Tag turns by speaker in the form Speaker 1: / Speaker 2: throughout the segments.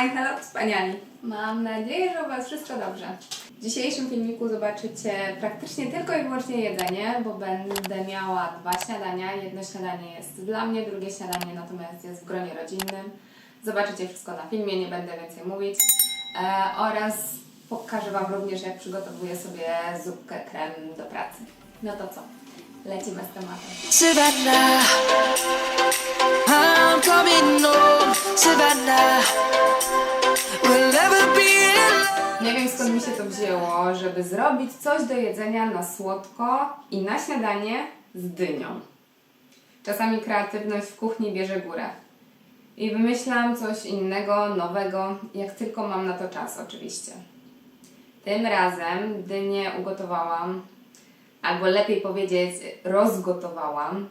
Speaker 1: Hi, hello, wspaniali. Mam nadzieję, że u Was wszystko dobrze. W dzisiejszym filmiku zobaczycie praktycznie tylko i wyłącznie jedzenie, bo będę miała dwa śniadania. Jedno śniadanie jest dla mnie, drugie śniadanie natomiast jest w gronie rodzinnym. Zobaczycie wszystko na filmie, nie będę więcej mówić. E, oraz pokażę Wam również, jak przygotowuję sobie zupkę krem do pracy. No to co? Lecimy z tematem.
Speaker 2: Savannah, I'm coming home. Savannah,
Speaker 1: Nie wiem skąd mi się to wzięło, żeby zrobić coś do jedzenia na słodko i na śniadanie z dynią. Czasami kreatywność w kuchni bierze górę. I wymyślam coś innego, nowego, jak tylko mam na to czas oczywiście. Tym razem dynię ugotowałam, albo lepiej powiedzieć rozgotowałam,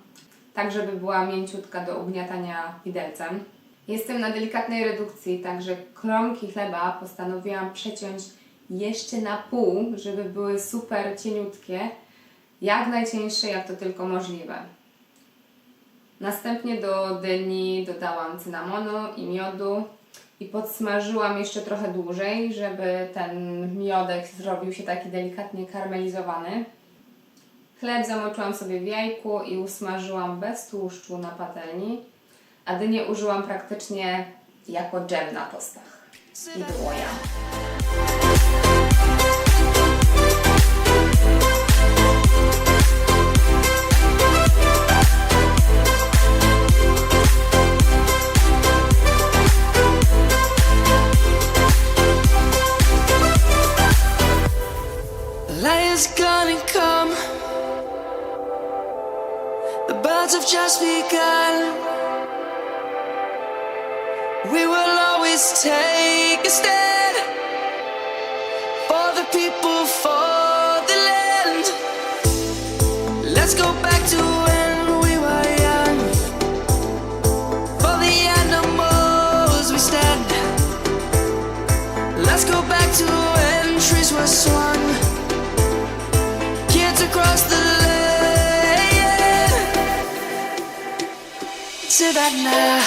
Speaker 1: tak żeby była mięciutka do ugniatania widelcem. Jestem na delikatnej redukcji, także kromki chleba postanowiłam przeciąć jeszcze na pół, żeby były super cieniutkie, jak najcieńsze, jak to tylko możliwe. Następnie do dyni dodałam cynamonu i miodu i podsmażyłam jeszcze trochę dłużej, żeby ten miodek zrobił się taki delikatnie karmelizowany. Chleb zamoczyłam sobie w jajku i usmażyłam bez tłuszczu na patelni, a dynię użyłam praktycznie jako dżem na tostach. I było ja.
Speaker 2: Just begun. We will always take a stand for the people, for the land. Let's go back to when we were young. For the animals we stand. Let's go back to when trees were swung. Kids across the land. Savannah,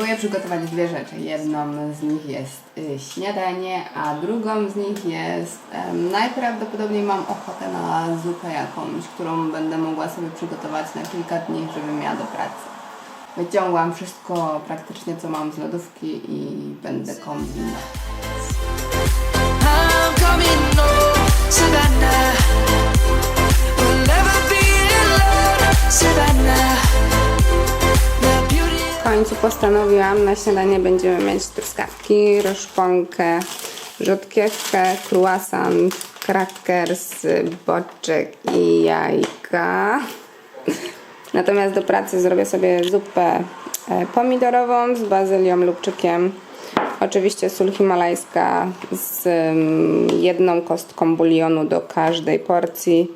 Speaker 1: Próbuję przygotować dwie rzeczy. Jedną z nich jest y, śniadanie, a drugą z nich jest em, najprawdopodobniej mam ochotę na zupę jakąś, którą będę mogła sobie przygotować na kilka dni, żebym miała do pracy. Wyciągłam wszystko praktycznie co mam z lodówki i będę kombinować.
Speaker 2: Savannah.
Speaker 1: Końcu postanowiłam, na śniadanie będziemy mieć truskawki, roszponkę, rzodkiewkę, croissant, crackers, boczek i jajka. Natomiast do pracy zrobię sobie zupę e, pomidorową z bazylią, lubczykiem. Oczywiście sól himalajska z mm, jedną kostką bulionu do każdej porcji.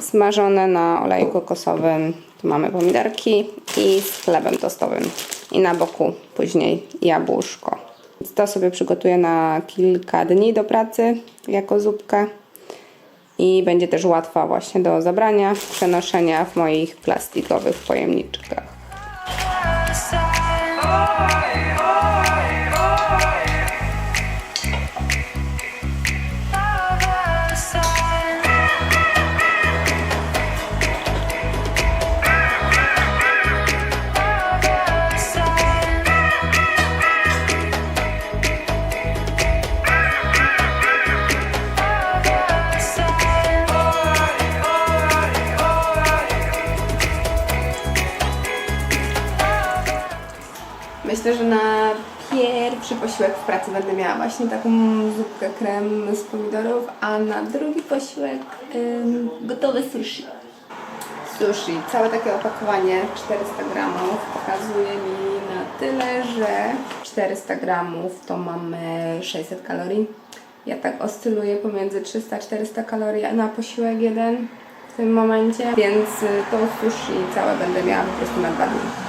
Speaker 1: Smażone na oleju kokosowym. Tu mamy pomidorki i z chlebem tostowym. I na boku później jabłuszko. To sobie przygotuję na kilka dni do pracy jako zupkę i będzie też łatwa właśnie do zabrania, przenoszenia w moich plastikowych pojemniczkach. Myślę, że na pierwszy posiłek w pracy będę miała właśnie taką zupkę krem z pomidorów, a na drugi posiłek ym, gotowe sushi. Sushi, całe takie opakowanie 400 gramów pokazuje mi na tyle, że 400 gramów to mamy 600 kalorii. Ja tak oscyluję pomiędzy 300-400 kalorii na posiłek jeden w tym momencie, więc y, to sushi całe będę miała po prostu na dwa dni.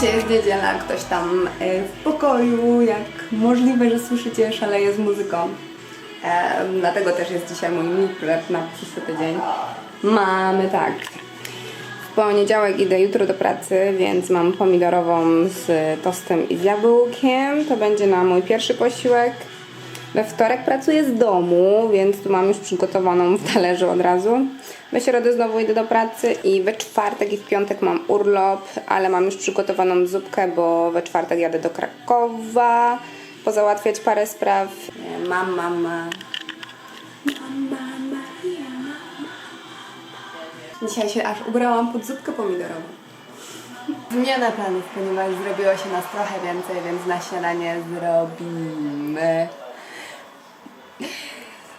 Speaker 1: Dzisiaj jest niedziela, ktoś tam e, w pokoju, jak możliwe, że słyszycie, szaleje z muzyką. E, dlatego też jest dzisiaj mój meal na przyszły tydzień. Mamy tak. W poniedziałek idę jutro do pracy, więc mam pomidorową z tostem i z jabłkiem. To będzie na mój pierwszy posiłek. We wtorek pracuję z domu, więc tu mam już przygotowaną w talerzu od razu. We środę znowu idę do pracy i we czwartek i w piątek mam urlop, ale mam już przygotowaną zupkę, bo we czwartek jadę do Krakowa pozałatwiać parę spraw. Mam, mam, mam. Dzisiaj się aż ubrałam pod zupkę pomidorową. Zmiana planów, ponieważ zrobiło się nas trochę więcej, więc na śniadanie zrobimy.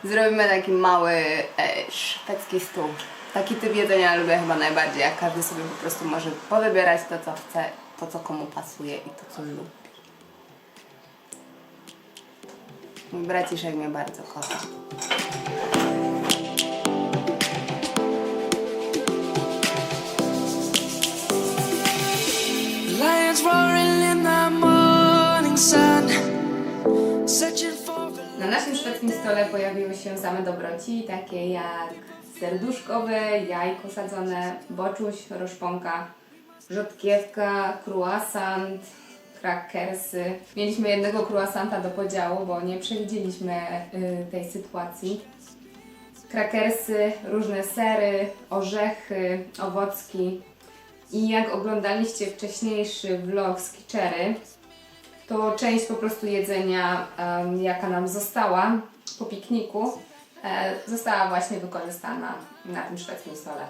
Speaker 1: Zrobimy taki mały e, szwedzki stół. Taki typ jedzenia lubię chyba najbardziej, jak każdy sobie po prostu może powybierać to, co chce, to, co komu pasuje i to, co lubi. Mój braciszek mnie bardzo kocha.
Speaker 2: Lions roaring
Speaker 1: Na naszym szwedzkim stole pojawiły się same dobroci, takie jak serduszkowe, jajko sadzone, boczuś, roszponka, rzodkiewka, croissant, krakersy. Mieliśmy jednego croissanta do podziału, bo nie przewidzieliśmy y, tej sytuacji. Krakersy, różne sery, orzechy, owocki. I jak oglądaliście wcześniejszy vlog z Kiczery, to część po prostu jedzenia, jaka nam została po pikniku, e, została właśnie wykorzystana na tym szwedzkim stole.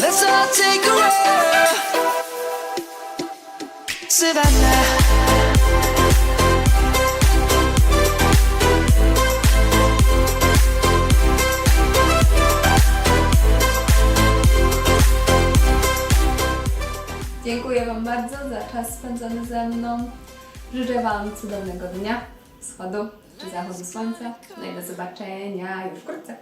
Speaker 2: Let's all take a walk, Savannah.
Speaker 1: Bardzo za czas spędzony ze mną. Życzę Wam cudownego dnia, wschodu czy zachodu słońca. No i do zobaczenia już wkrótce.